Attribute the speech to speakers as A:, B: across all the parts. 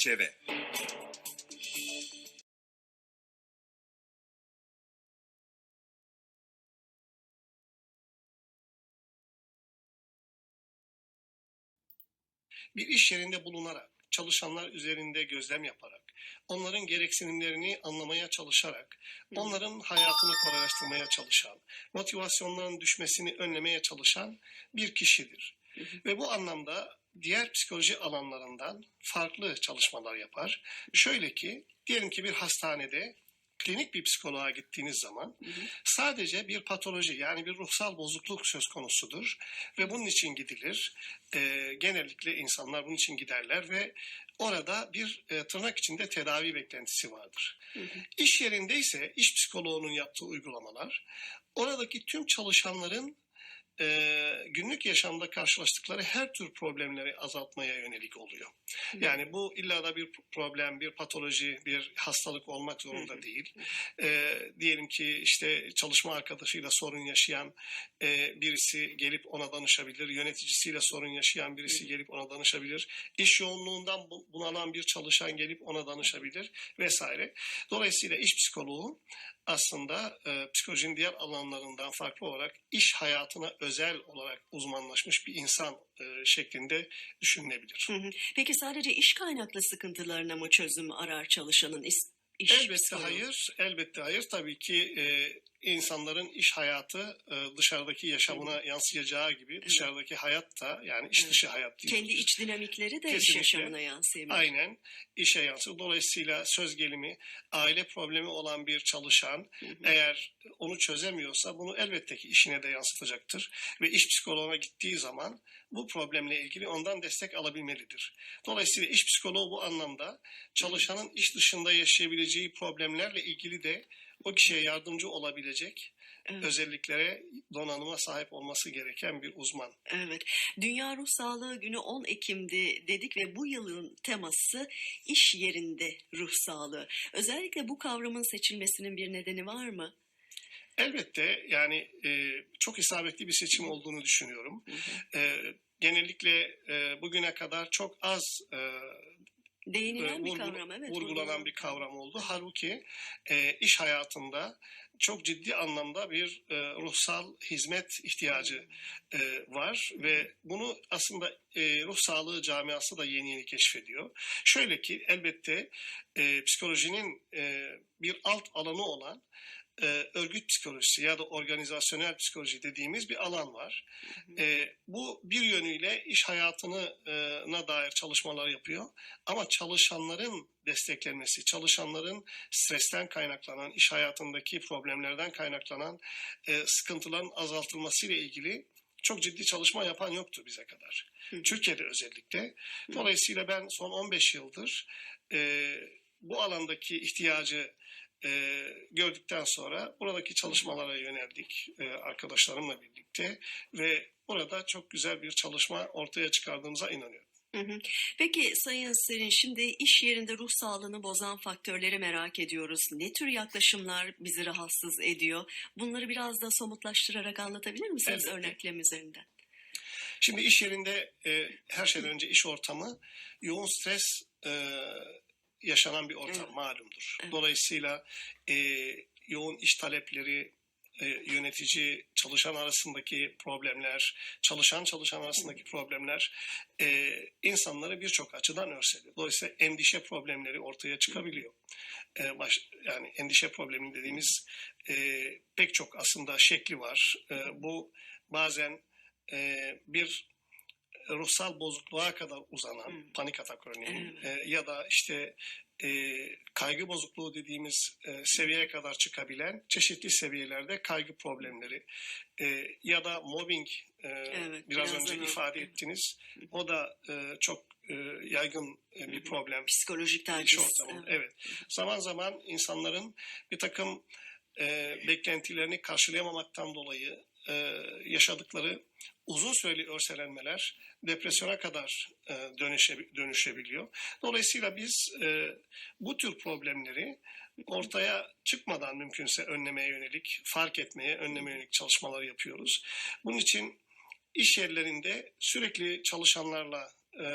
A: Çerçeve.
B: Bir iş yerinde bulunarak, çalışanlar üzerinde gözlem yaparak, onların gereksinimlerini anlamaya çalışarak, onların hayatını kolaylaştırmaya çalışan, motivasyonlarının düşmesini önlemeye çalışan bir kişidir. Ve bu anlamda diğer psikoloji alanlarından farklı çalışmalar yapar. Şöyle ki, diyelim ki bir hastanede klinik bir psikoloğa gittiğiniz zaman sadece bir patoloji yani bir ruhsal bozukluk söz konusudur ve bunun için gidilir. Ee, genellikle insanlar bunun için giderler ve orada bir e, tırnak içinde tedavi beklentisi vardır. İş yerinde ise iş psikoloğunun yaptığı uygulamalar oradaki tüm çalışanların e, günlük yaşamda karşılaştıkları her tür problemleri azaltmaya yönelik oluyor. Yani bu illa da bir problem, bir patoloji, bir hastalık olmak zorunda değil. E, diyelim ki işte çalışma arkadaşıyla sorun yaşayan e, birisi gelip ona danışabilir, yöneticisiyle sorun yaşayan birisi gelip ona danışabilir, iş yoğunluğundan bu- bunalan bir çalışan gelip ona danışabilir vesaire. Dolayısıyla iş psikoloğu aslında e, psikolojinin diğer alanlarından farklı olarak iş hayatına özel olarak uzmanlaşmış bir insan e, şeklinde düşünülebilir.
C: Hı hı. Peki sadece iş kaynaklı sıkıntılarına mı çözüm arar çalışanın iş
B: Elbette
C: psikoloğu?
B: hayır, elbette hayır. Tabii ki e, insanların iş hayatı e, dışarıdaki yaşamına yansıyacağı gibi dışarıdaki hayat da yani iş dışı hayat diyoruz
C: Kendi iç dinamikleri de iş
B: Kesinlikle.
C: yaşamına yansıyabilir.
B: Aynen işe yansır. Dolayısıyla söz gelimi aile problemi olan bir çalışan eğer onu çözemiyorsa bunu elbette ki işine de yansıtacaktır. Ve iş psikoloğuna gittiği zaman bu problemle ilgili ondan destek alabilmelidir. Dolayısıyla iş psikoloğu bu anlamda çalışanın iş dışında yaşayabileceği problemlerle ilgili de o kişiye yardımcı olabilecek
C: Evet.
B: özelliklere, donanıma sahip olması gereken bir uzman.
C: Evet. Dünya Ruh Sağlığı Günü 10 Ekim'di dedik ve bu yılın teması iş yerinde ruh sağlığı. Özellikle bu kavramın seçilmesinin bir nedeni var mı?
B: Elbette yani e, çok isabetli bir seçim olduğunu düşünüyorum. E, genellikle e, bugüne kadar çok az e,
C: Değinilen bir kavram evet.
B: vurgulanan bir kavram oldu. Halbuki e, iş hayatında çok ciddi anlamda bir e, ruhsal hizmet ihtiyacı e, var ve bunu aslında e, ruh sağlığı camiası da yeni yeni keşfediyor. Şöyle ki elbette e, psikolojinin e, bir alt alanı olan e, örgüt psikolojisi ya da organizasyonel psikoloji dediğimiz bir alan var. E, bu bir yönüyle iş hayatına dair çalışmalar yapıyor ama çalışanların desteklenmesi, çalışanların stresten kaynaklanan, iş hayatındaki problemlerden kaynaklanan e, sıkıntıların azaltılması ile ilgili çok ciddi çalışma yapan yoktu bize kadar.
C: Hı.
B: Türkiye'de özellikle. Dolayısıyla ben son 15 yıldır e, bu alandaki ihtiyacı e, gördükten sonra buradaki çalışmalara yöneldik e, arkadaşlarımla birlikte ve burada çok güzel bir çalışma ortaya çıkardığımıza inanıyorum.
C: Peki Sayın Serin şimdi iş yerinde ruh sağlığını bozan faktörleri merak ediyoruz. Ne tür yaklaşımlar bizi rahatsız ediyor? Bunları biraz da somutlaştırarak anlatabilir misiniz
B: Elbette.
C: örneklem üzerinden?
B: Şimdi iş yerinde e, her şeyden önce iş ortamı yoğun stres e, yaşanan bir ortam
C: Evet.
B: malumdur.
C: Evet.
B: Dolayısıyla e, yoğun iş talepleri, e, yönetici çalışan arasındaki problemler, çalışan çalışan arasındaki problemler e, insanları birçok açıdan örseliyor. Dolayısıyla endişe problemleri ortaya çıkabiliyor. E, baş, yani endişe problemi dediğimiz e, pek çok aslında şekli var. E, bu bazen e, bir ruhsal bozukluğa kadar uzanan
C: Hmm.
B: panik atak örneğin
C: Evet.
B: e, ya da işte e, kaygı bozukluğu dediğimiz e, seviyeye kadar çıkabilen çeşitli seviyelerde kaygı problemleri e, ya da mobbing e,
C: Evet,
B: biraz
C: birazdan
B: önce
C: o-
B: ifade ettiniz. O da e, çok e, yaygın e, bir problem.
C: Psikolojik taciz. Evet.
B: Evet. Zaman zaman insanların bir takım e, beklentilerini karşılayamamaktan dolayı e, yaşadıkları uzun süreli örselenmeler depresyona kadar e, dönüşe, dönüşebiliyor. Dolayısıyla biz e, bu tür problemleri ortaya çıkmadan mümkünse önlemeye yönelik, fark etmeye, önlemeye yönelik çalışmalar yapıyoruz. Bunun için iş yerlerinde sürekli çalışanlarla e,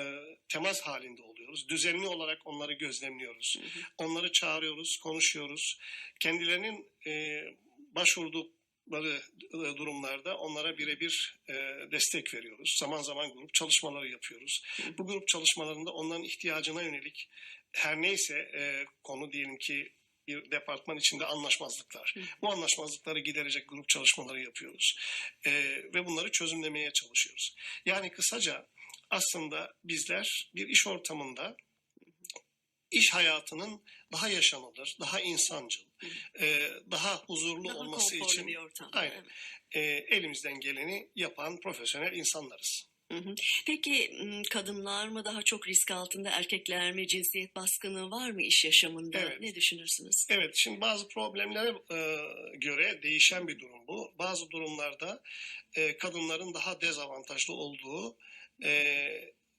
B: temas halinde oluyoruz. Düzenli olarak onları gözlemliyoruz. Onları çağırıyoruz, konuşuyoruz. Kendilerinin e, başvurdukları e, durumlarda onlara birebir e, destek veriyoruz. Zaman zaman grup çalışmaları yapıyoruz. Bu grup çalışmalarında onların ihtiyacına yönelik her neyse e, konu diyelim ki bir departman içinde anlaşmazlıklar. Bu anlaşmazlıkları giderecek grup çalışmaları yapıyoruz. E, ve bunları çözümlemeye çalışıyoruz. Yani kısaca aslında bizler bir iş ortamında iş hayatının daha yaşanılır, daha insancıl, e, daha huzurlu
C: Daha
B: olması için
C: bir ortam.
B: Aynen. E, elimizden geleni yapan profesyonel insanlarız.
C: Peki kadınlar mı daha çok risk altında, erkekler mi? Cinsiyet baskını var mı iş yaşamında?
B: Evet.
C: Ne düşünürsünüz?
B: Evet, şimdi bazı problemlere e, göre değişen bir durum bu. Bazı durumlarda e, kadınların daha dezavantajlı olduğu e,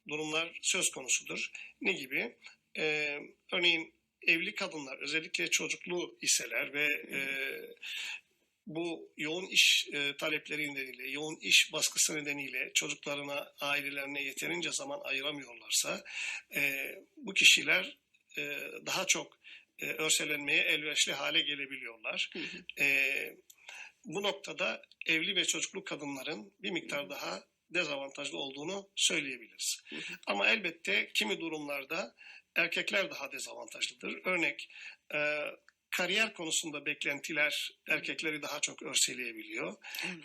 B: durumlar söz konusudur. Ne gibi? E, örneğin evli kadınlar, özellikle çocuklu iseler ve e, bu yoğun iş e, talepleri nedeniyle, yoğun iş baskısı nedeniyle çocuklarına, ailelerine yeterince zaman ayıramıyorlarsa e, bu kişiler e, daha çok e, örselenmeye elverişli hale gelebiliyorlar.
C: Hı hı.
B: E, bu noktada evli ve çocuklu kadınların bir miktar daha dezavantajlı olduğunu söyleyebiliriz.
C: Hı hı.
B: Ama elbette kimi durumlarda erkekler daha dezavantajlıdır. Örnek e, kariyer konusunda beklentiler erkekleri daha çok örseleyebiliyor.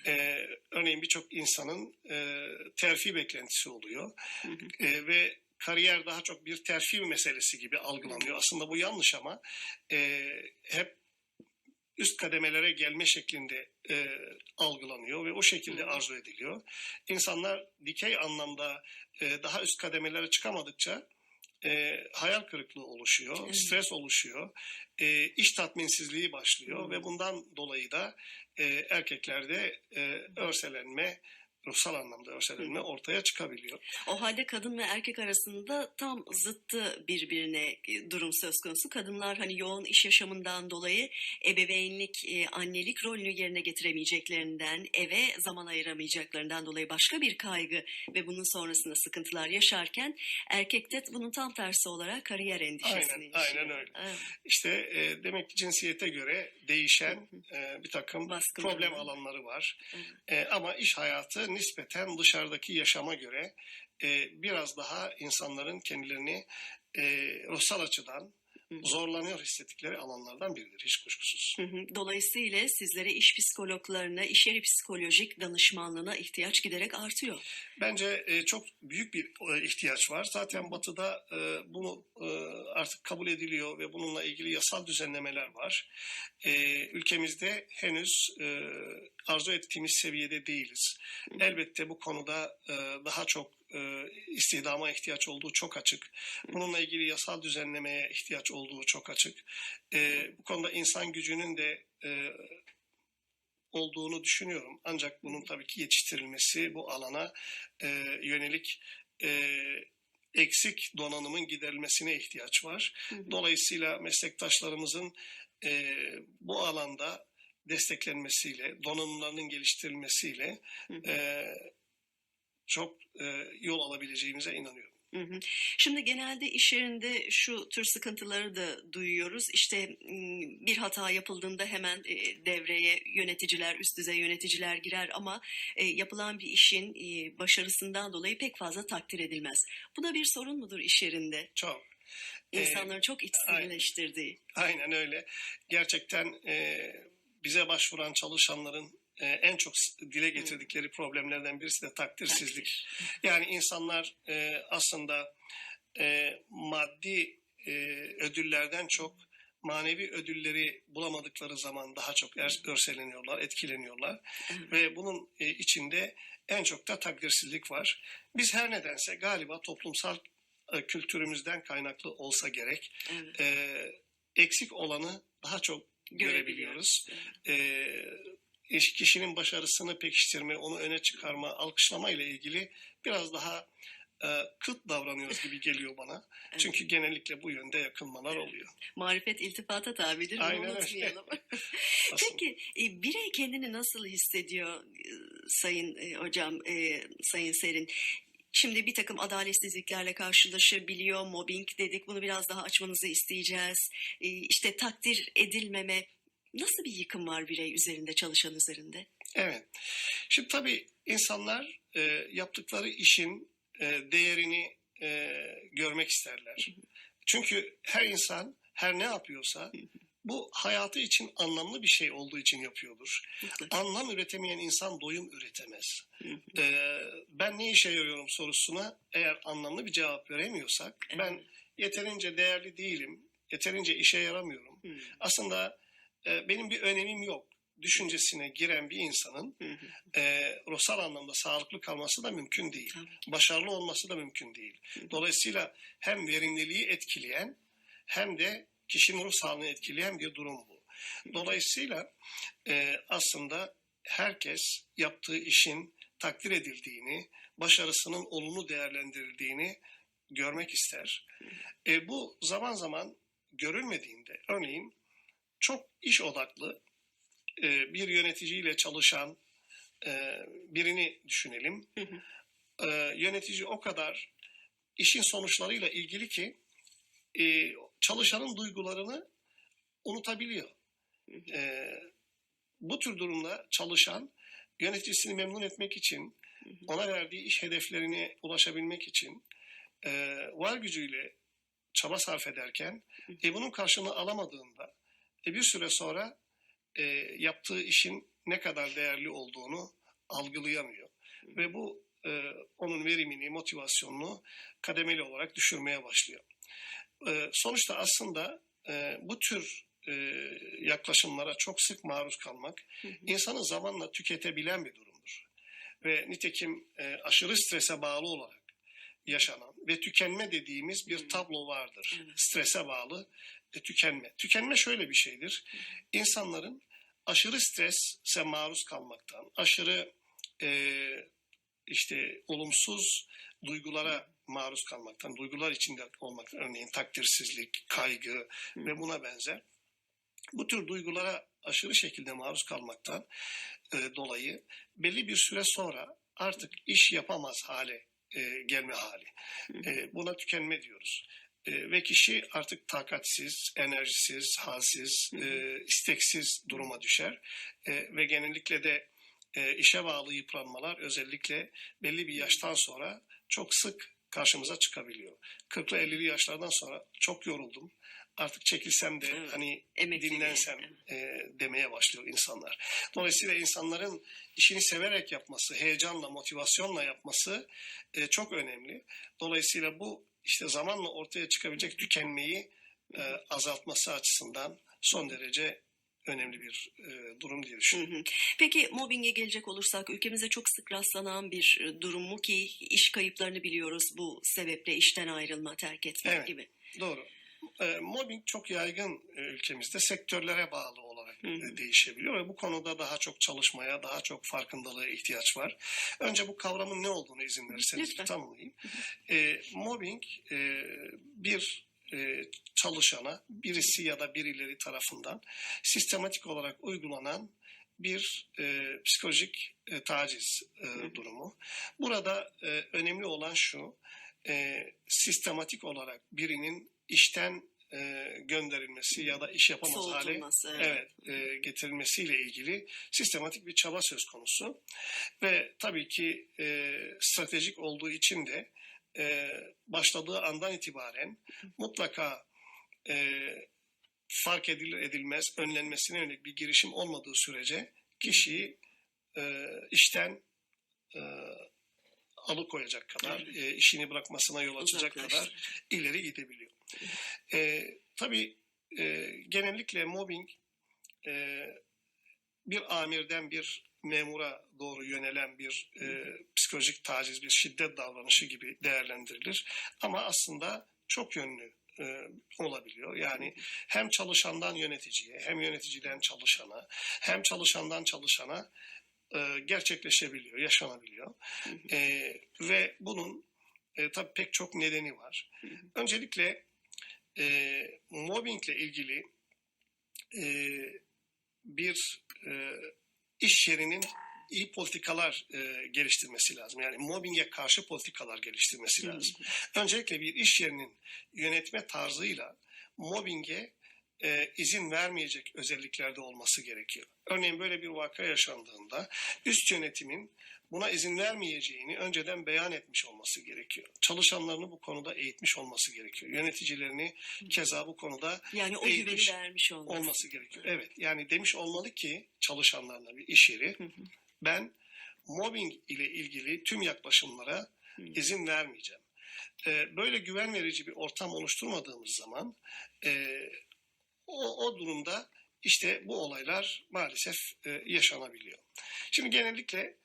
B: E, örneğin birçok insanın e, terfi beklentisi oluyor. E, ve kariyer daha çok bir terfi meselesi gibi algılanıyor. Aslında bu yanlış ama e, hep üst kademelere gelme şeklinde e, algılanıyor ve o şekilde arzu ediliyor. İnsanlar dikey anlamda e, daha üst kademelere çıkamadıkça e, hayal kırıklığı oluşuyor,
C: Evet.
B: stres oluşuyor, e, iş tatminsizliği başlıyor
C: Hı.
B: ve bundan dolayı da e, erkeklerde e, örselenme, ruhsal anlamda örselenme ortaya çıkabiliyor.
C: O halde kadın ve erkek arasında tam zıttı birbirine e, durum söz konusu. Kadınlar hani yoğun iş yaşamından dolayı ebeveynlik, e, annelik rolünü yerine getiremeyeceklerinden, eve zaman ayıramayacaklarından dolayı başka bir kaygı ve bunun sonrasında sıkıntılar yaşarken erkekte bunun tam tersi olarak kariyer endişesini
B: Aynen,
C: yaşıyor.
B: aynen öyle.
C: Evet.
B: İşte e, demek ki cinsiyete göre değişen e, bir takım
C: Baskıları
B: problem alanları var. E, ama iş hayatı nispeten dışarıdaki yaşama göre e, biraz daha insanların kendilerini e, ruhsal açıdan. Zorlanıyor hissettikleri alanlardan biridir hiç kuşkusuz.
C: Hı hı. Dolayısıyla sizlere iş psikologlarına, iş yeri psikolojik danışmanlığına ihtiyaç giderek artıyor.
B: Bence e, çok büyük bir e, ihtiyaç var. Zaten Batı'da e, bunu e, artık kabul ediliyor ve bununla ilgili yasal düzenlemeler var. E, ülkemizde henüz e, arzu ettiğimiz seviyede değiliz. Elbette bu konuda e, daha çok e, istihdama ihtiyaç olduğu çok açık. Bununla ilgili yasal düzenlemeye ihtiyaç olduğu çok açık. E, bu konuda insan gücünün de e, olduğunu düşünüyorum. Ancak bunun tabii ki yetiştirilmesi bu alana e, yönelik e, eksik donanımın giderilmesine ihtiyaç var. Dolayısıyla meslektaşlarımızın e, bu alanda desteklenmesiyle, donanımlarının geliştirilmesiyle e, çok e, yol alabileceğimize inanıyorum.
C: Şimdi genelde iş yerinde şu tür sıkıntıları da duyuyoruz. İşte bir hata yapıldığında hemen e, devreye yöneticiler, üst düzey yöneticiler girer ama e, yapılan bir işin e, başarısından dolayı pek fazla takdir edilmez. Bu da bir sorun mudur iş yerinde?
B: Çok. E,
C: İnsanların çok içselleştirdiği.
B: Aynen öyle. Gerçekten e, bize başvuran çalışanların e, en çok dile getirdikleri problemlerden birisi de takdirsizlik. Yani insanlar e, aslında e, maddi e, ödüllerden çok manevi ödülleri bulamadıkları zaman daha çok örseleniyorlar, etkileniyorlar. Ve bunun e, içinde en çok da takdirsizlik var. Biz her nedense galiba toplumsal e, kültürümüzden kaynaklı olsa gerek e, eksik olanı daha çok görebiliyoruz. E, iş- kişinin başarısını pekiştirme, onu öne çıkarma, alkışlama ile ilgili biraz daha e, kıt davranıyoruz gibi geliyor bana.
C: Evet.
B: Çünkü genellikle bu yönde yakınmalar oluyor.
C: Marifet iltifata tabidir.
B: Aynen
C: unutmayalım. Peki e, birey kendini nasıl hissediyor e, sayın e, hocam, e, sayın Serin? Şimdi bir takım adaletsizliklerle karşılaşabiliyor. Mobbing dedik. Bunu biraz daha açmanızı isteyeceğiz. Ee, işte takdir edilmeme. Nasıl bir yıkım var birey üzerinde, çalışan üzerinde?
B: Evet. Şimdi tabii insanlar e, yaptıkları işin e, değerini e, görmek isterler. Çünkü her insan her ne yapıyorsa bu hayatı için anlamlı bir şey olduğu için yapıyordur. Anlam üretemeyen insan doyum üretemez. Ee, ben ne işe yarıyorum sorusuna eğer anlamlı bir cevap veremiyorsak ben yeterince değerli değilim, yeterince işe yaramıyorum. Aslında e, benim bir önemim yok düşüncesine giren bir insanın
C: hı hı.
B: e, ruhsal anlamda sağlıklı kalması da mümkün değil. Başarılı olması da mümkün değil. Dolayısıyla hem verimliliği etkileyen hem de kişinin ruh sağlığını etkileyen bir durum bu. Dolayısıyla e, aslında herkes yaptığı işin takdir edildiğini, başarısının olumlu değerlendirildiğini görmek ister. E, bu zaman zaman görülmediğinde, örneğin çok iş odaklı e, bir yöneticiyle çalışan e, birini düşünelim.
C: Hı hı.
B: E, yönetici o kadar işin sonuçlarıyla ilgili ki e, çalışanın duygularını unutabiliyor. E, bu tür durumda çalışan yöneticisini memnun etmek için, ona verdiği iş hedeflerine ulaşabilmek için e, var gücüyle çaba sarf ederken e, bunun karşılığını alamadığında e, bir süre sonra e, yaptığı işin ne kadar değerli olduğunu algılayamıyor. Ve bu e, onun verimini, motivasyonunu kademeli olarak düşürmeye başlıyor. E, sonuçta aslında e, bu tür e, yaklaşımlara çok sık maruz kalmak insanı zamanla tüketebilen bir durumdur. Ve nitekim e, aşırı strese bağlı olarak yaşanan ve tükenme dediğimiz bir tablo vardır. Strese bağlı e, tükenme. Tükenme şöyle bir şeydir. İnsanların aşırı strese maruz kalmaktan, aşırı e, işte olumsuz duygulara maruz kalmaktan, duygular içinde olmaktan, örneğin takdirsizlik, kaygı ve buna benzer. Bu tür duygulara aşırı şekilde maruz kalmaktan e, dolayı belli bir süre sonra artık iş yapamaz hale e, gelme hali. E, buna tükenme diyoruz. E, ve kişi artık takatsiz, enerjisiz, halsiz, e, isteksiz duruma düşer. E, ve genellikle de e, işe bağlı yıpranmalar özellikle belli bir yaştan sonra çok sık karşımıza çıkabiliyor. 40'lı 50'li yaşlardan sonra çok yoruldum. Artık çekilsem de
C: Evet.
B: hani
C: Emekliliğe,
B: dinlensem e, demeye başlıyor insanlar. Dolayısıyla insanların işini severek yapması, heyecanla, motivasyonla yapması e, çok önemli. Dolayısıyla bu işte zamanla ortaya çıkabilecek tükenmeyi e, azaltması açısından son derece önemli bir e, durum diye düşünüyorum.
C: Peki mobbinge gelecek olursak ülkemizde çok sık rastlanan bir e, durum mu ki iş kayıplarını biliyoruz bu sebeple işten ayrılma, terk etme
B: Evet.
C: gibi.
B: Doğru. E, mobbing çok yaygın e, ülkemizde sektörlere bağlı olarak
C: Hı
B: e, değişebiliyor ve bu konuda daha çok çalışmaya, daha çok farkındalığa ihtiyaç var. Önce bu kavramın ne olduğunu izin verirseniz
C: Lütfen.
B: tanımlayayım. E, mobbing e, bir e, çalışana birisi ya da birileri tarafından sistematik olarak uygulanan bir e, psikolojik e, taciz e,
C: hı.
B: durumu. Burada e, önemli olan şu, e, sistematik olarak birinin işten e, gönderilmesi ya da iş yapamaz hale
C: evet.
B: evet, e, getirilmesiyle ilgili sistematik bir çaba söz konusu. Ve tabii ki e, stratejik olduğu için de e, başladığı andan itibaren mutlaka e, fark edilir edilmez önlenmesine yönelik bir girişim olmadığı sürece kişiyi e, işten e, alıkoyacak kadar, e, işini bırakmasına yol açacak kadar ileri gidebiliyor. E, tabii e, genellikle mobbing e, bir amirden bir memura doğru yönelen bir e, psikolojik taciz, bir şiddet davranışı gibi değerlendirilir. Ama aslında çok yönlü e, olabiliyor. Yani hem çalışandan yöneticiye, hem yöneticiden çalışana, hem çalışandan çalışana e, gerçekleşebiliyor, yaşanabiliyor. E, ve bunun e, tabii pek çok nedeni var. Öncelikle e, mobbingle ilgili e, bir e, iş yerinin iyi politikalar e, geliştirmesi lazım. Yani mobbinge karşı politikalar geliştirmesi lazım. Öncelikle bir iş yerinin yönetme tarzıyla mobbinge e, izin vermeyecek özelliklerde olması gerekiyor. Örneğin böyle bir vaka yaşandığında üst yönetimin buna izin vermeyeceğini önceden beyan etmiş olması gerekiyor. Çalışanlarını bu konuda eğitmiş olması gerekiyor. Yöneticilerini keza bu konuda
C: Yani o
B: eğitmiş
C: vermiş olması.
B: olması gerekiyor. Evet yani demiş olmalı ki çalışanlarına bir iş yeri ben mobbing ile ilgili tüm yaklaşımlara izin vermeyeceğim. Ee, böyle güven verici bir ortam oluşturmadığımız zaman e, o, o durumda işte bu olaylar maalesef e, yaşanabiliyor. Şimdi genellikle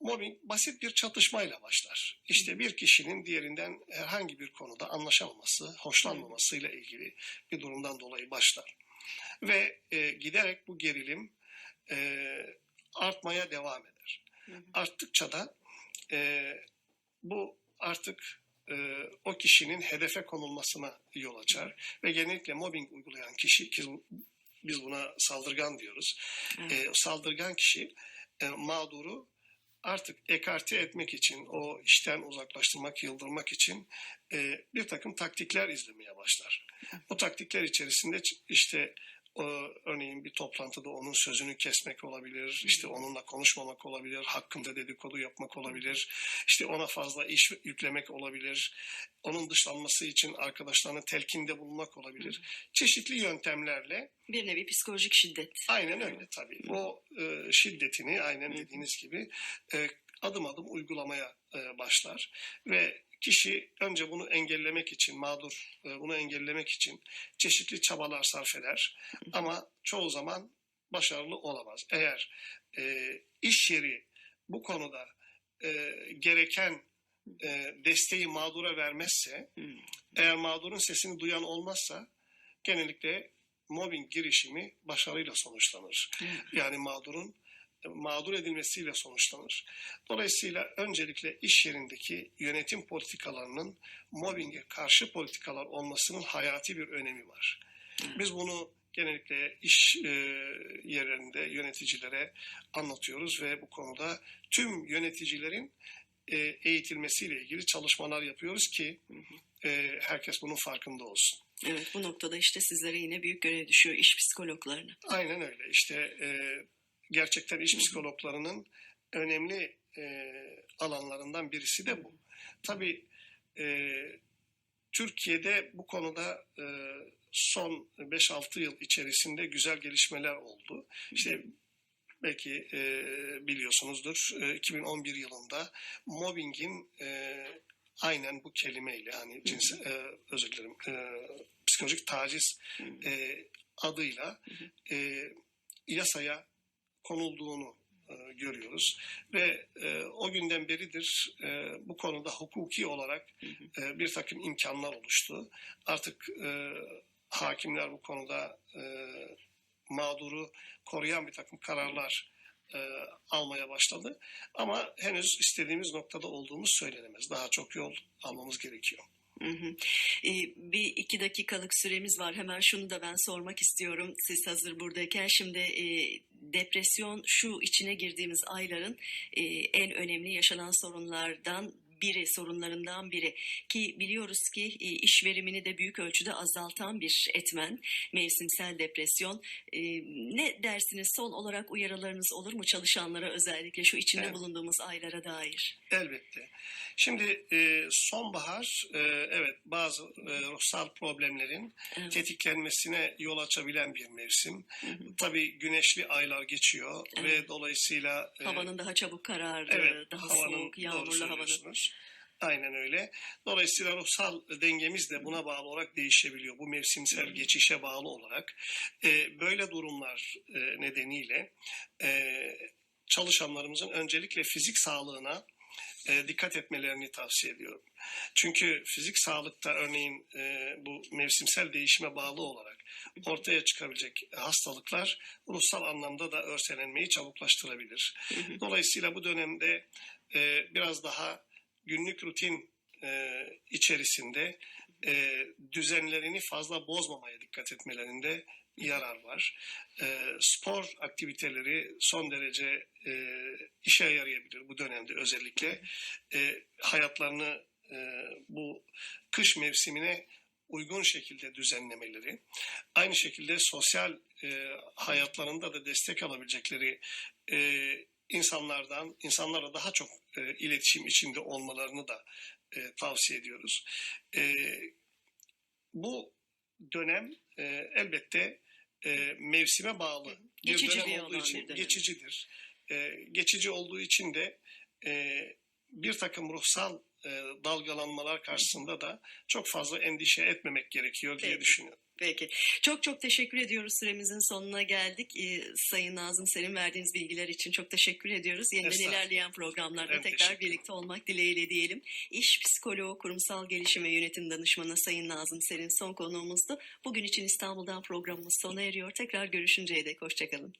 B: mobbing basit bir çatışmayla başlar. İşte bir kişinin diğerinden herhangi bir konuda anlaşamaması, hoşlanmamasıyla ilgili bir durumdan dolayı başlar. Ve e, giderek bu gerilim e, artmaya devam eder. Arttıkça da e, bu artık e, o kişinin hedefe konulmasına yol açar ve genellikle mobbing uygulayan kişi ki biz buna saldırgan diyoruz. E, saldırgan kişi e, mağduru artık ekarte etmek için, o işten uzaklaştırmak, yıldırmak için e, bir takım taktikler izlemeye başlar. Bu taktikler içerisinde işte örneğin bir toplantıda onun sözünü kesmek olabilir, işte onunla konuşmamak olabilir, hakkında dedikodu yapmak olabilir, işte ona fazla iş yüklemek olabilir, onun dışlanması için arkadaşlarına telkinde bulunmak olabilir. Çeşitli yöntemlerle
C: Bir nevi psikolojik şiddet.
B: Aynen öyle tabii. O e, şiddetini aynen dediğiniz gibi e, adım adım uygulamaya e, başlar ve kişi önce bunu engellemek için mağdur e, bunu engellemek için çeşitli çabalar sarf eder ama çoğu zaman başarılı olamaz. Eğer e, iş yeri bu konuda e, gereken e, desteği mağdura vermezse
C: Hı.
B: eğer mağdurun sesini duyan olmazsa genellikle mobbing girişimi başarıyla sonuçlanır.
C: Hı.
B: Yani mağdurun mağdur edilmesiyle sonuçlanır. Dolayısıyla öncelikle iş yerindeki yönetim politikalarının mobbinge karşı politikalar olmasının hayati bir önemi var. Biz bunu genellikle iş e, yerlerinde yöneticilere anlatıyoruz ve bu konuda tüm yöneticilerin e, eğitilmesiyle ilgili çalışmalar yapıyoruz ki e, herkes bunun farkında olsun.
C: Evet bu noktada işte sizlere yine büyük görev düşüyor iş psikologlarına.
B: Aynen öyle. İşte gerçekten iş psikologlarının önemli e, alanlarından birisi de bu. Tabii e, Türkiye'de bu konuda e, son 5-6 yıl içerisinde güzel gelişmeler oldu. İşte belki e, biliyorsunuzdur e, 2011 yılında mobbingin e, aynen bu kelimeyle hani cins, e, özür dilerim e, psikolojik taciz e, adıyla e, yasaya konulduğunu e, görüyoruz ve e, o günden beridir e, bu konuda hukuki olarak e, bir takım imkanlar oluştu. Artık e, hakimler bu konuda e, mağduru koruyan bir takım kararlar e, almaya başladı. Ama henüz istediğimiz noktada olduğumuz söylenemez. Daha çok yol almamız gerekiyor.
C: Hı hı. Ee, bir iki dakikalık süremiz var. Hemen şunu da ben sormak istiyorum. Siz hazır buradayken şimdi e, depresyon şu içine girdiğimiz ayların e, en önemli yaşanan sorunlardan biri, sorunlarından biri ki biliyoruz ki e, iş verimini de büyük ölçüde azaltan bir etmen mevsimsel depresyon. E, ne dersiniz son olarak uyarılarınız olur mu çalışanlara özellikle şu içinde
B: Evet.
C: bulunduğumuz aylara dair?
B: Elbette. Şimdi e, sonbahar evet bazı ruhsal problemlerin
C: Evet.
B: tetiklenmesine yol açabilen bir mevsim. Tabii güneşli aylar geçiyor ve dolayısıyla
C: Havanın daha çabuk karardığı,
B: evet,
C: daha
B: havanın,
C: soğuk, yağmurlu havanın.
B: Aynen öyle. Dolayısıyla ruhsal dengemiz de buna bağlı olarak değişebiliyor. Bu mevsimsel geçişe bağlı olarak. E, böyle durumlar e, nedeniyle e, çalışanlarımızın öncelikle fizik sağlığına e, dikkat etmelerini tavsiye ediyorum. Çünkü fizik sağlıkta örneğin e, bu mevsimsel değişime bağlı olarak ortaya çıkabilecek hastalıklar ruhsal anlamda da örselenmeyi çabuklaştırabilir. Dolayısıyla bu dönemde e, biraz daha günlük rutin e, içerisinde e, düzenlerini fazla bozmamaya dikkat etmelerinde yarar var. E, spor aktiviteleri son derece e, işe yarayabilir bu dönemde özellikle. E, hayatlarını e, bu kış mevsimine uygun şekilde düzenlemeleri, aynı şekilde sosyal e, hayatlarında da destek alabilecekleri e, insanlardan, insanlarla daha çok e, iletişim içinde olmalarını da e, tavsiye ediyoruz. E, bu dönem e, elbette e, mevsime bağlı bir
C: Geçiciliği
B: dönem olduğu için geçicidir. E, geçici olduğu için de e, bir takım ruhsal e, dalgalanmalar karşısında da çok fazla endişe etmemek gerekiyor diye
C: Peki.
B: düşünüyorum.
C: Peki. Çok çok teşekkür ediyoruz. Süremizin sonuna geldik. Ee, Sayın Nazım senin verdiğiniz bilgiler için çok teşekkür ediyoruz. Yeniden ilerleyen programlarda
B: Ben
C: tekrar birlikte olmak dileğiyle diyelim. İş psikoloğu, kurumsal gelişim ve yönetim danışmanı Sayın Nazım Serin son konuğumuzdu. Bugün için İstanbul'dan programımız sona eriyor. Tekrar görüşünceye dek hoşçakalın.